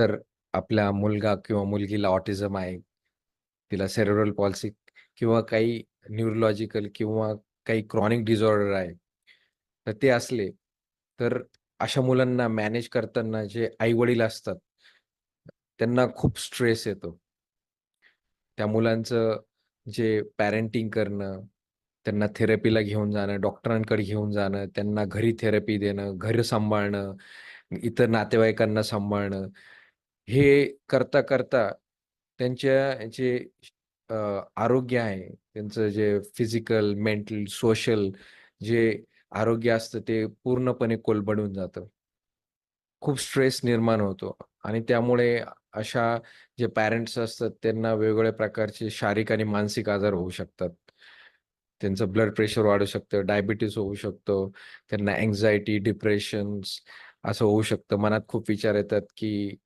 तर आपला मुलगा किंवा मुलगीला ऑटिझम आहे, तिला सेरेब्रल पॉलिसी किंवा काही न्यूरोलॉजिकल किंवा काही क्रॉनिक डिझॉर्डर आहे. तर ते असले, तर अशा मुलांना मॅनेज करताना जे आई-वडील असतात, त्यांना खूप स्ट्रेस येतो. त्या मुलांचं जे पॅरेंटिंग करणं, त्यांना थेरपीला घेऊन जाणं, डॉक्टरांकडे घेऊन जाणं, त्यांना घरी थेरपी देणं, घर सांभाळणं, इतर नातेवाईकांना सांभाळणं, हे करता-करता त्यांच्या जे आरोग्य आहे, त्यांचं जे फिजिकल, मेंटल, सोशल जे आरोग्य असतं ते पूर्णपणे कोलबडून जातं. खूप स्ट्रेस निर्माण होतो आणि त्यामुळे अशा जे पॅरेंट्स असतात त्यांना वेगवेगळ्या प्रकारचे शारीरिक आणि मानसिक आजार होऊ शकतात. त्यांचं ब्लड प्रेशर वाढू शकतं, डायबिटीस होऊ शकतो, त्यांना अँक्साइटी, डिप्रेशन्स असं होऊ शकतं. मनात खूप विचार येतात, की